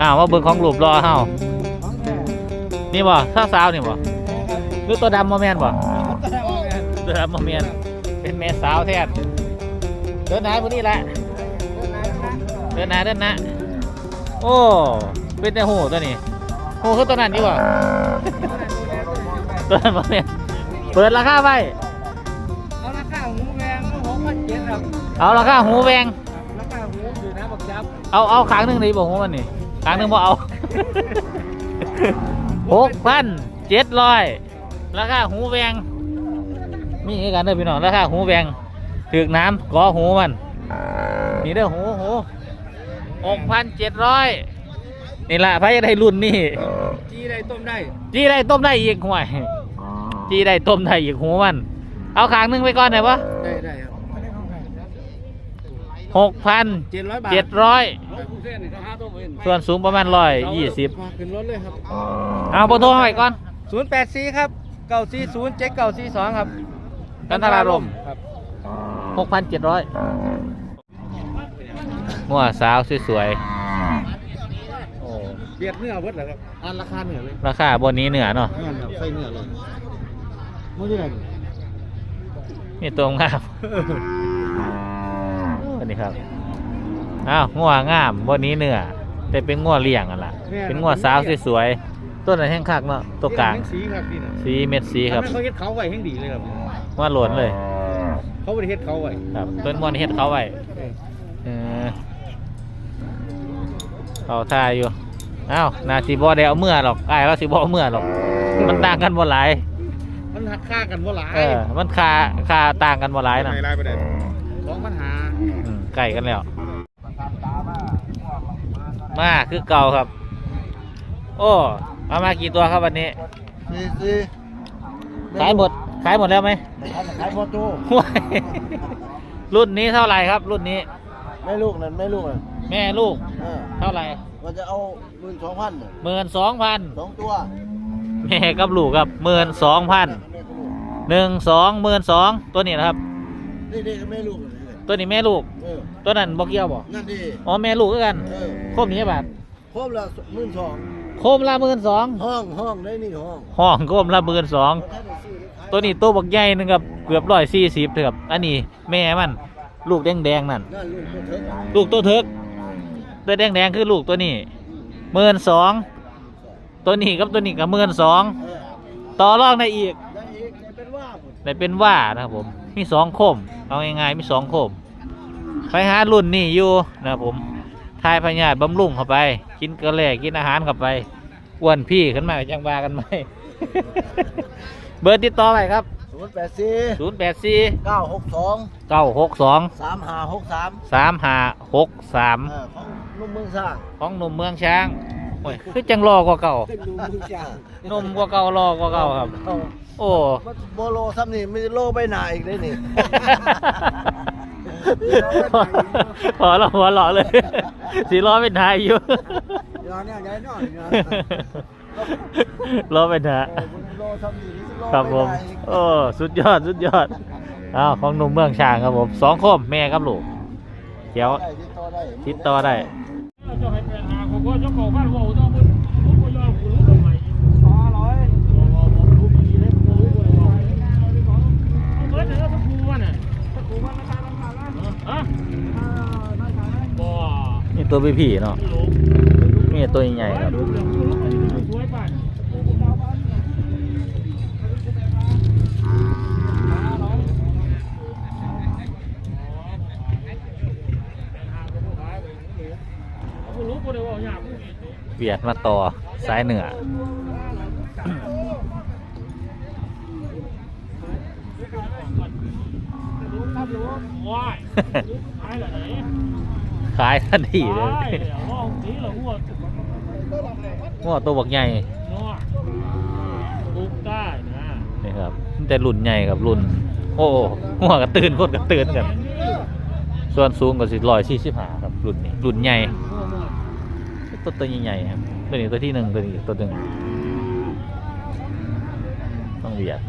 อ้าวมาเบิ่งของรูปรอเฮาขอนี่บ่สาวสาวนี่บ่หรือตัวดำบ่แมนบ่ก็ได้มาแม่นตัวดำบ่แมนเป็นแม่สาวแท้เดินหน้าพวกนี้แหละเดินไหนนะเดินหน้าเดินหน้าโอ้เป็นแต่หูตัวนี้หูคือตัวนั้นดีกว่ตัวนั้นบ่แมนเปิดราคาไว้เอาราคาหูแพงหกพันเจ็ดครับเอาราคาหูแวงราคาหูอยู่นะบักจับเอาเอาขางหนึ่งดีบ่หูมันนี่ ขางหนึงบ่เอาหกพันเจ็ดร้อยราคาหูแวงมีอีกกันเด้อพี่น้องราคาหูแวงถึกน้ำกอหูมันนี่เด้อหูหูหกพันเจ็ดร้อยนี่ละพายจะได้รุ่นนี่จีได้ต้มได้จีได้ต้มได้อีกห่วยจีได้ต้มได้อีกหูมัน เอาขางหนึงไปก่อนได้ปะได้ได้ครับ หกพันเจ็ดร้อยบาทเจ็ดร้อยผู้เส้นนี่เขาหาต้มเองส่วนสูงประมาณร้อยยี่สิบมาขึ้นรถเลยครับเอาเบอร์โทรให้ไว้ก่อนศูนย์แปดสี่ครับเก้าสี่ศูนย์เจ็ดเก้าสี่สองครับกันทรารมครับหกพันเจ็ดร้อยงัวสาวสวยโอ้เบียดเนื้อเบิดเหรอครับอ่านราคาเนื้อเลยๆราคาบนนี้เหนือเนาะเนื้อครับใส่เนื้อเลยมื้อนี้อะไรนี่ตัวงามอั นนี้ครับอ้าวงัวงามบนนี้เหนือแต่เป็นงัวเลี้ยงอะล่ะ เป็นงัวสาวสวยๆต้นอะไรแห้งคักเนาะตัวกลางสีครับนี่นะสีเม็ดสีครับทำให้เขาเฮ็ดเขาไว้แห่งดีเลยครับงัวโหลนเลย เขาบริเฮ็ดเขาไว้ครับต้นงัวนี่เฮ็ดเขาไว้เออเออเขาท่าอยู่อ้าวนาสิบอได้เอาเมื่อหรอกไอ้ายเราสิบเอาเมื่อหรอก มันต่างกันบ่หลายมันหักค่ากันบ่หลายเออมันคาคาต่างกันบ่หลายนะ อืมใกล้กันแล้วมาคือเก่าครับ โอ้มามากี่ตัวครับวันนี้สี่สี่ขายหมดขายหมดแล้วไหมขายพอโจห่วยรุ่นนี้เท่าไหร่ครับ รุ่นนี้ไม่ลูกนั่นไม่ลูกนั่นแม่ลูกเออเท่าไหร่มันจะเอาหมื่นสองพันหมื่นสองพันสองตัวแม่กับลูกครับหมื่นสองพันหนึ่งสองหมื่นสองตัวนี้นะครับนี่นี่ก็ไม่ลูก ตัวนี้แม่ลูก เออตัวนั้นบอกเกี่ยวบ่นั่นดิอ๋อแม่ลูกคือกันเออโคมนี้บาทครบละหมื่นสองโคมละหมื่นสองห้องห้องได้นี่ห้องห้องโคมละหมื่นสองตัวนี้ตัวบักใหญ่หนึงครับเกือบร้อยสี่สิบครับอันนี้แม่มัน ลูกแดงแดงๆนั่น นั่นลูกตัวเถอะลูกตัวเถิกตัวแดงแดงๆคือลูกตัวนี้หมื่นสองตัวนี้กับตัวนี้กับหมื่นสองเออต่อรองได้อีก ได้อีกได้เป็นว่าหมดได้เป็นว่านะครับผม มีสองโคม เอาง่ายๆมีสองโคม ไปหารุ่นนี่อยู่นะครับผมทายพญาติบำรุงเข้าไป กินกระแลกินอาหารเข้าไปอ้วนพี่ขึ้นมาจังบากันไหม เบอร์ติดต่อไปครับ ศูนย์แปดสี่0 8 4 เก้าหกสอง9 6 2 สามห้าหกสาม3 5 6 3เออของนุ่มเมืองสร้างของหนุ่มเมืองช้างโอ้ยคือจังรอกว่าเก่าเป็นนุ่มเมืองสร้างหนุ่มกว่าเก่ารอกว่าเก่าครับเอาโอ้ มันโบโลซ้ำนี่ไม่โลใบหนาอีกได้นี่ พอเราหัวหล่อเลย สีล้อเป็นทายอยู่ย้อเนี่ยย้หน่อยล้อเป็นทายครับผมอีกโอ้สุดยอดสุดยอดอ้าวของหนุ่มเมืองช้างครับผมสองคมแม่ครับลูกเดี๋ยวได้ติดต่อได้ นี่ตัวพี่พี่เนาะนี่ตัวใหญ่ครับเบียดมาต่อซ้ายเหนือ ขายทันทีเลยขายว่านี้เหรอหัวง้อตัวบักใหญ่ปุ๊บได้นะนี่ครับแต่รุ่นใหญ่กับรุ่น โอ้หัวกระตื่นโคตรกระตื่นกัน ส่วนสูงก็สิร้อยสี่สิบห้าครับรุ่นนี้รุ่นใหญ่ตัวตัวใหญ่ๆครับตัวนี้ตัวที่หนึ่งตัวนี้ตัวหนึ่งต้องเบียด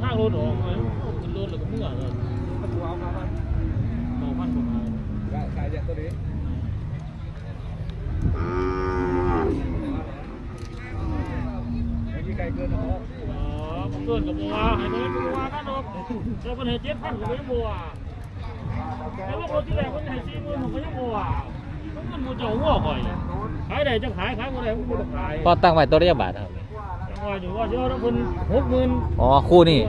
ข้างรถออกเลยขึ้นรถแล้วก็เมื่อเลย อย่างตัวนี้ไก่เกินนะครับอ๋อผมเกินกับบัวให้ตัวนี้บัวกันหรอกเราเป็นเหตุเจ็บพันกับบัวแล้วว่ที่แรกคนไหนซีมือผมก็ยังบัวมันจะหัวก่อยขายไดจะขายขายบ่ไดก็บ่ขายก็ตั้งไว้ตัวเรียกบาทครับอยู่ว่าเยอะแล้วเพิ่นหกหมื่นอ๋อคู่นี่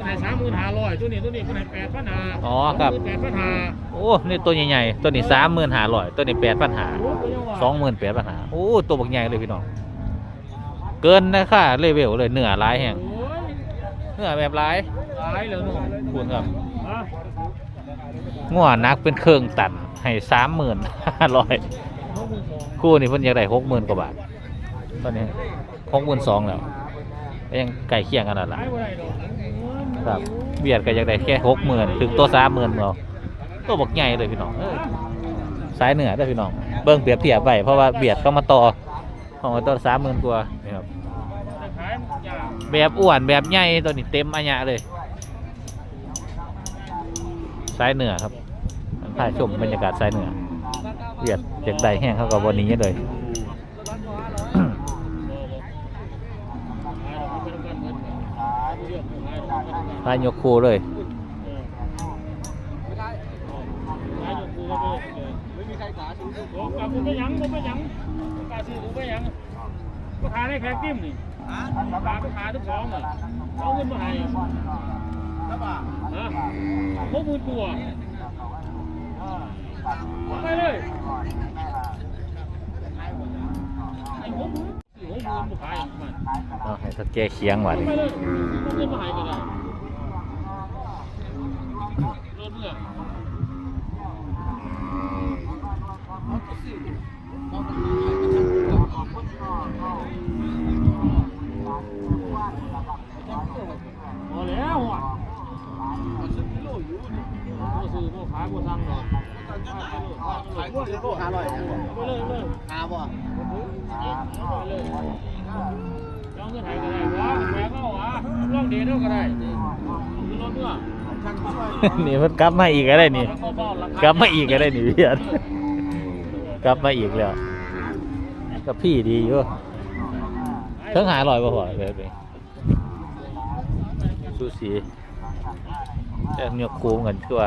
คนให้สามหมื่นห้าร้อยตัวนี้ตัวนี้คนให้แปดพันห้าอ๋อครับ แปดพันห้าโอ้นี่ตัวใหญ่ๆตัวนี้สามหมื่นห้าร้อยตัวนี้แปดพันหาโอ้ก็ยังว่าสองหมื่นแปดพันหาโอ้ตัวบักใหญ่เลยพี่น้องเกินนะค่ะเลเวลเลยเนื้อร้ายแห้งโอ้ยเนื้อแบบร้ายขายแล้วเนาะคุณครับฮะงัวนักเป็นเครื่องตันให้สามหมื่นห้าร้อยหกหมื่นสองคู่นี่เพิ่นอยากได้หกหมื่นกว่าบาทตอนนี้หกหมื่นสองแล้วก็ยังไก่เคียงกันนั่นแหละขายบ่ได้ดอก ครับเบียดก็อยากได้แค่หกหมื่นถึงตัวสามหมื่นเราตัวบักใหญ่เลยพี่น้องเอ้ยสายเหนือได้อพี่น้องเบิ้งเปรียบเทียบไปเพราะว่าเบียดเข้ามาต่อของตัวสามหมื่นกว่านี่ครับแต่ขายบบอ้วนแบบใหญ่ตัวนี้เต็มอัญญะเลยสายเหนือครับมันถ่ายชมบรรยากาศสายเหนือเบียดเจ็กได้แห้งเข้ากับวันนี้เลยายกคูเลยไม่มีใครขาซื้อผมกับผมไม่ยั้งผมไม่ยั้งกาซื้อผมไม่ยั้งก็ขายได้แค่ติ้มนี่ขาก็ขายทุกสองเลยเอาเงินมาให้ฮะหกหมื่นตัวไปเลยไอ้หกหมื่นหกหมื่นมาขายมันเอาให้ทัดแกเคียงว่ะดิ ไปเลยเอาเงินมาให้ก็ได้รถเมื่อ พอแล้วอะโอ้ซื้อโม่ขายโม่สั่งหน่อย ขาลอยหาบ่ไปเลยจ้องเงินไทยก็ได้วะแหวก็วะร่องเดชก็ได้คือรถเมื่อนี่มันกลับมาอีกก็ได้นี่กลับมาอีกก็ได้นี่พี่อันกลับมาอีกแล้วกับพี่ดีอยู่เพิ่งหาลอยมาพอเลยไปซูสีจะยกคูมกันคือว่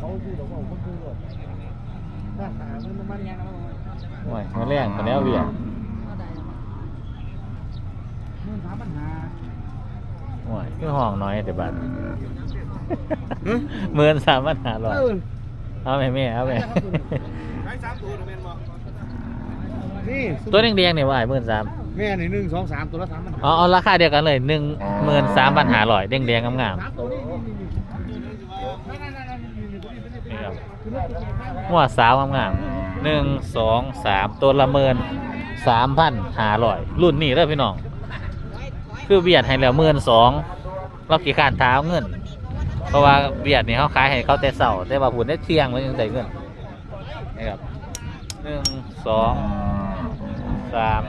ขาคือดอกว่ามันคือรถข้างทางมันมันยังเอาโอ้ยมาแรงกันแล้วเวียน มันถามปัญ หาโอ้ยคือห้องน้อยแต่บัดเมื่อนสามปัญหาหรอยเออเอาไหมแม่เอาไหมนี่ตัวแดงๆเนี่ยว่าหมื่นสามแม่นี่หนึ่งสองสามตัวละสามปัญหาเอาเอาราคาเดียวกันเลยหนึ่งหมื่นสามพันหาร้อยแดงๆงามสามตัวนี่นี่นี่นี่ๆนี่ครับหัวสาวงามๆหนึ่งสองสามตัวละหมื่นสามพันหาร้อยรุ่นนี้เลยพี่น้อง คือเบียดให้แล้วหมื่นสองเรากี่ขานเท้าเงิน เพราะว่าเบียดนี่เขาขายให้เขาแต่เสาแต่ว่าผุนได้เที่ยงมันยังได้เงินนี่ครับหนึ่งสองสาม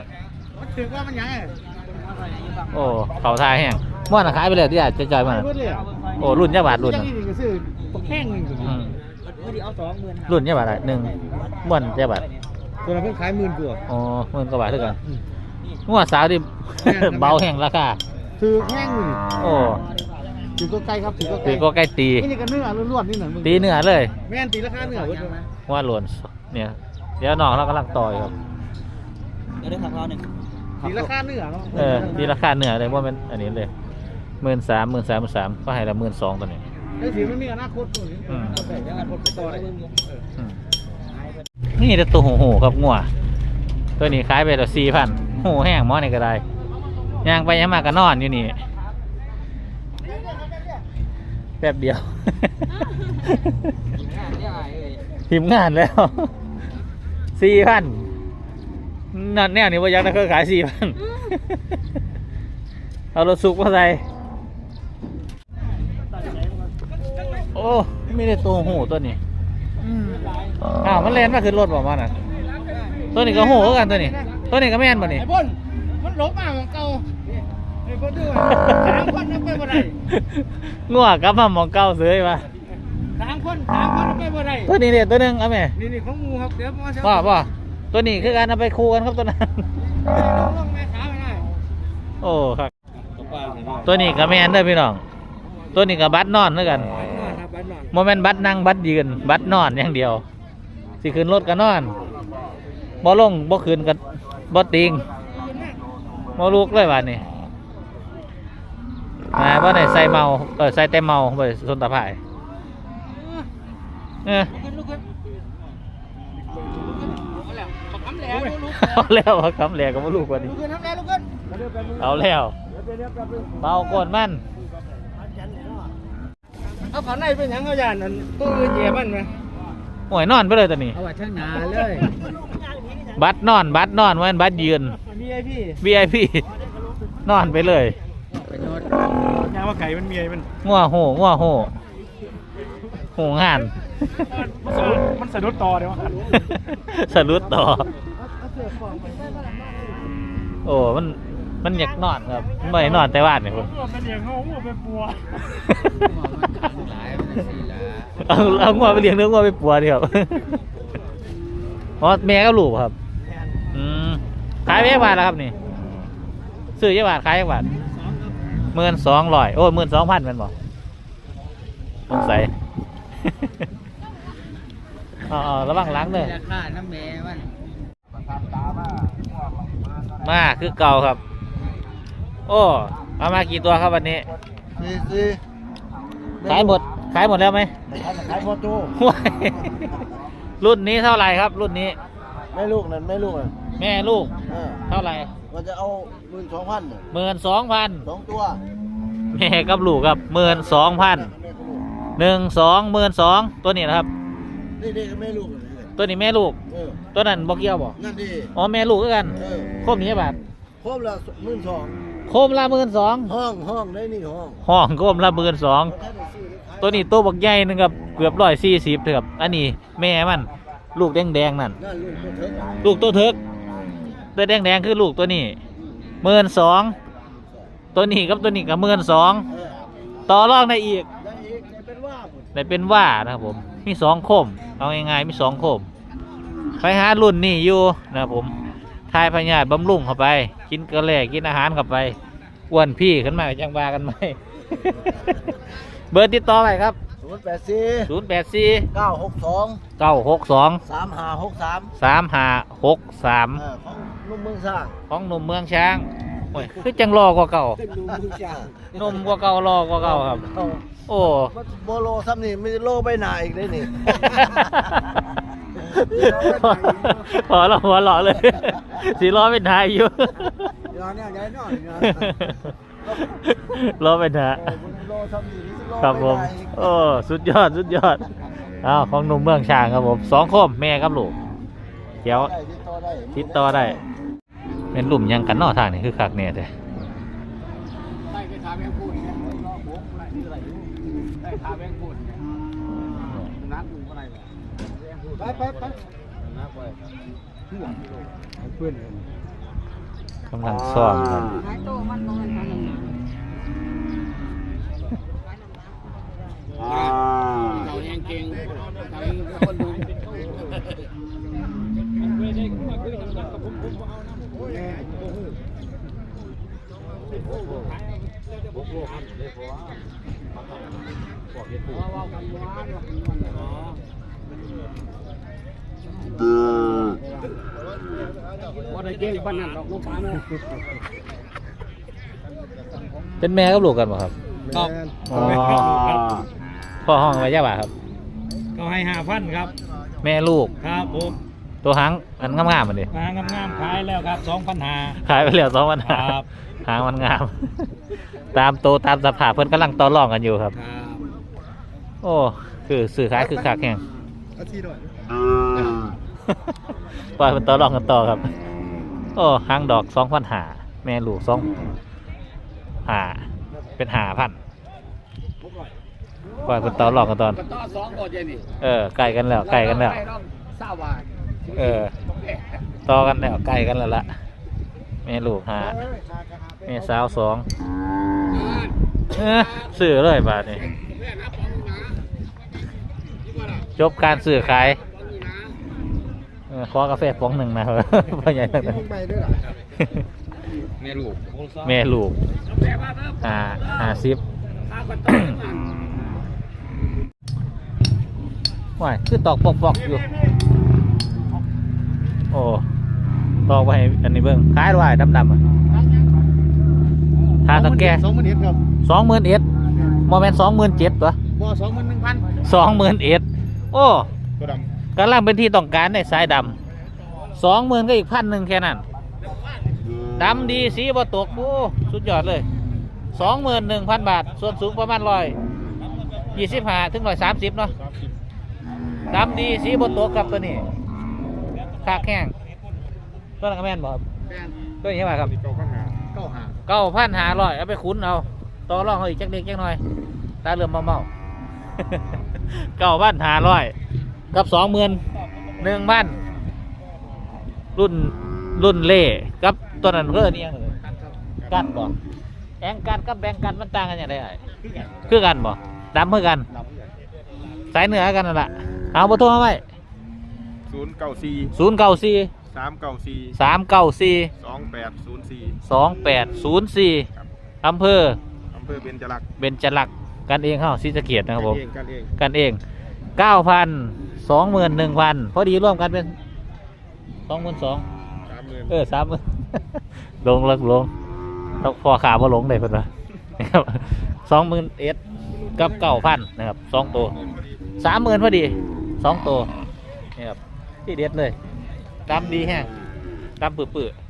มันถือว่ามันยังไงโอ้เขาทายแห้งม่วนน่ะขายไปแล้วที่อาจจะจอยมาเบิดเลยอะโอ้รุ่นยาบาทรุ่นยัน่ะงนี่ก็ซื้อตกแข้งหนึ่งอืมไม่ได้เอาสองหมื่นรุ่นยาบาทอะหนึ่งม่วนยาบาทตัวนั้นเพิ่งขายหมื่นกว่าอ๋อหมื่นกว่าบาทเท่ากัน งัวสาวดิ เบาแห้งราคาถือแข้งหนึ่งโอ้ถือก็ไกลครับถือก็ไกลตีก็ใกล้ตีนี่ก็เนื้อล้วนๆนี่หน่อยมึงตีเนื้อเลย แม่นตีราคาเนื้อเบิดเลยไหมว่าหลวนเนี่ยเดี๋ยวน้องเรากำลังต่อยครับเดี๋ยวได้ทางเราหนึ่งดีราคาเนื้อเนาะเออดีราคาเหนือเลยว่ามันอันนี้เลยหมื่นสามหมื่นสามหมื่นสามก็ให้ละหมื่นสองตัวนี้ได้สีมันมีอนาคตตัวนี้อืมแต่ยังอนาคตต่อได้อืมนี่แต่ตัวหูหูครับงัวตัวนี้ขายไปตัวสี่พัน หูแห้งหมอนี่ก็ได้ย่างไปยังมาก็นอนอยู่นี่แป๊บเดียว ทีมงานแล้วสี่พันนั่นแนวนี้ว่ายักษ์นะเคยขายสี่พันเอารถสุกมาใส่โอ้ไม่ได้ตัวหูตัวนี้อ้าวมันเลนมาขึ้นรถบอกมาน่ะ ตัวนี้ก็หูคือกันตัวนี้ ตัวนี้ก็แม่นบ่นี่ไอ้บนมันหลบมาของเก่าไอ้บนด้วยสามคนนับไปบ่ได้งัวกลับมาหมองเก่าเสยว่ะสามคนสามคนนับไปบ่ได้ตัวนี้เนี่ยตัวหนึงเอาแม่นี่นี่ของงูครับเดี๋ยวมาเช้าว่าว่าตัวนี้คือการเอาไปคู่กันครับตัวนั้นลงแม่ขาไม่ได้โอ้ครับ ตัวนี้ก็แม่นเด้อพี่น้อง ตัวนี้ก็บัดนอนเด้อกันบ้านนอนครับบ้านนอนโมเมนบัดนั่งบัดยืนบัดนอนอย่างเดียวสิขึ้นรถก็นอนบ่ลงบ่ขึ้นก็ บ่ติงบ่ลุกเลยวันนี้มาบ่ได้ใส่เมาเออใส่แต่เมาบ่ได้สนตาพายเออเอาแล้วคำแหลกเอาแล้วกก็บ่ลุกว่านี้เอาแล้วเบาโกนมันเอาขาในเป็นยังเอาย่านนั่นตัวเยียบมันไหมโอ้ยนอนไปเลยตัวนี้เอาไว้ข้างหน้าเลย บัดนอน บัดนอนมันบัดยืน มีไอพี่ VIP นอนไปเลยไปนอนยาว่าไก่มันมีไอมันงัวโหงัวโหโหงานมันสะดุดต่อเดี๋ยวสรุดต่อ โอ้มันมันอยากนอนครับไม่นอนแต่บ้านเนี่ยผมมันอย่างเขาหัวไปปัวเอาเอางัวไปเลี้ยงเนื้องัวไปปัวดีครับ อ๋อแม่ก็ลูกครับอืม ขายไปกี่บาทแล้วครับนี่ซื้อยี่บาทขายยี่บาทหมื่นสองร้อยโอ้หมื่นสองพันแมันบอกสงสัยอ๋อระวังหล้างเลยราคาน้ำแม่มันมาคือเก่าครับ โอ้เอามากี่ตัวครับวันนี้สี่สี่ขายหมดขายหมดแล้วไหมขายพอจูห่วยรุ่นนี้เท่าไหร่ครับ รุ่นนี้ ไม่ลูกนั่นไม่ลูกอะแม่ลูก เออเท่าไหร่มันจะเอาหมื่นสองพันหมื่นสองพันสองตัวแม่กับลูกครับหมื่นสองพันหนึ่งสองหมื่นสองตัวนี้นะครับนี่นี่ก็ไม่ลูกตัวนี้แม่ลูก เออตัวนั้นบอกเกี่ยวบ่นั่นดิอ๋อแม่ลูกคือกันเออโคมนี้บาทครบละหมื่นสองโคมละหมื่นสองห้องห้องได้นี่ห้องห้องโคมละหมื่นสองตัวนี้ตัวบักใหญ่หนึงครับเกือบร้อยสี่สิบครับอันนี้แม่มัน ลูกแดงแดงๆนั่น นั่นลูกก็เถอะลูกตัวเถิกตัวแดงแดงๆคือลูกตัวนี้หมื่นสองตัวนี้กับตัวนี้กับหมื่นสองเออต่อรองได้อีกได้อีกได้เป็นว่าหมดได้เป็นว่านะครับผมมีสองโคมเอาง่ายๆมีสองโคม ไปหารุ่นนี่อยู่นะครับผมทายพญาติบำรุงเข้าไป กินกระแลกินอาหารเข้าไปอ้วนพี่ขึ้นมาจังว่ากันไหม เบอร์ติดต่อไปครับศู นย์แปดสี่0 8 4เก้าหกสอง9 6 2สามห้าหกสาม3 5 6 3เออของนุ่มเมืองสร้างของหนุ่มเมืองช้างโอ้ยคือจังรอกว่าเก่าเป็นนุ่มเมืองสร้างหนุ่มกว่าเก่ารอกว่าเก่าครับ โอ้มันโบโลซ้ำนี่มีโลใบหนาอีกได้นี่พอเราหัวหล่อเลยสีล้อเป็นทายอยู่ย้อนเนี่ยย้อนหน่อย ย้อนล้อเป็นทายโลซ้ำนี่มีโลครับผมอีกโอ้สุดยอดสุดยอดอ้าวของหนุ่มเมืองช้างครับผมสองคมแม่กับลูกเดี๋ยวได้ติดต่อได้ติดต่อได้เป็นหลุมยังกันนอทางนี่คือคักเนี่ยแต่ไปถางเนี่ยรอผมอะไรนี่อะไรอยู่ได้ถามแมงพูดเนี่ยนัดมึงอะไปไปไปนัดไปเพื่อน กำลังซ้อมครับหายโตมันบ่แม่นทางนั้นนะเขาแหงเก่งเขาเองคนดู ว่าได้เก่งปานนั้นหรอกน้องปลาเนาะเป็นแม่กับลูกกันบ่ครับ ครับ อ๋อพ่อห้องไว้ย่าบ่าครับเขาให้ห้าพันครับ แม่ลูก ครับผมตัวหางอันงามๆมันดิงานงามๆขายแล้วครับสองพันหาขายไปแล้วสองพันครับ หางมันงาม ตามโตตามสภาพเพิ่นกำลังต่อรองกันอยู่ครับ ครับ โอ้ คือสื่อขายคือคักแห่งอาทีหน่อย ปล่อยมันต่อรองกันต่อครับโอ้หางดอกสองพันหาแม่ลูกสองหาเป็นหาพันปล่อยมันต่อรองกันตอนก็ต่อสองก่อนเจนี่เออไก่กันแล้วไก่กันแล้วเศร้าบาทเออต่อกันแล้วไก่กันแล้วละแม่ลูกหาแม่สาวสองเออซื้อเลยบาทนี่จบการซื้อขาย เออขอกาแฟป๋องหนึ่งนะครับพ่อใหญ่ตั้งแต่ไปด้วยหรอแม่ลูกแม่ลูกหาหาซิปว้ายคือตอกปอกปอกอยู่ โอ้ตอกไปให้อันนี้เบิ้งขายด้วยดำดำๆอะทาตะแกสองหมื่นเอ็ดครับสองหมื่นเอ็ดโมเมนสองหมื่นเจ็ดตัวบ่สองหมื่นหนึ่งพันสองหมื่นเอ็ดโอ้ตัวด กำลังเป็นที่ต้องการในสายดำสองหมื่นก็อีกพันหนึ่งแค่นั้นดำดีสีบ่ตกโอ้สุดยอดเลยสองหมื่นหนึ่งพันบาท ส่วนสูงประมาณร้อยยี่สิบห้าถึงร้อยสามสิบเนาะดำดีสีบ่ตกครับตัวนี้คากแห้งตัวนั้นก็แม่นบ่ครับำแม่นตัวนี้ใช่ไหมครับเก้าพันหาเก้าหาเก้าพันหาร้อยเอาไปคุ้นเอาต่อรองเขาอีกจักเล็กจักน้อยตาเริ่มเมาเมาเก้าพันหาร้อย กับสองหมื่นหนึ่งพันรุ่นรุ่นเล่กับตัวนั้นเพื่อนี่ยังเลยกัดบ่แองกัดกับแบงกัดมันต่างกันอย่างไรคือกันบ่ดำเมื่อกันดำเลยสายเหนือกันนั่นแหละเอาประตูมาไว้ศูนย์เก้าสี่ศูนย์เก้าสี่สามเก้าสี่สามเก้าสี่สองแปดศูนย์สี่สองแปดศูนย์สี่อำเภออำเภอเบญจรักษ์เบญจลักษณ์กันเองเข้าศรีสะเกียดนะครับผมเองกันเองกันเอง เก้าพันสองหมื่นหนึ่งพันพอดีร่วมกันเป็นสองหมื่นสองสามหมื่นเออสามหมื่นลงลงลงต้องพอขาว่าลงได้เพิ่นว่านะครับสองหมื่นเอ็ดกับเก้าพันนะครับสองตัวสามหมื่นพอดีสองตัวนี่ครับที่เด็ดเลยดำดีแห้งดำปื้อๆ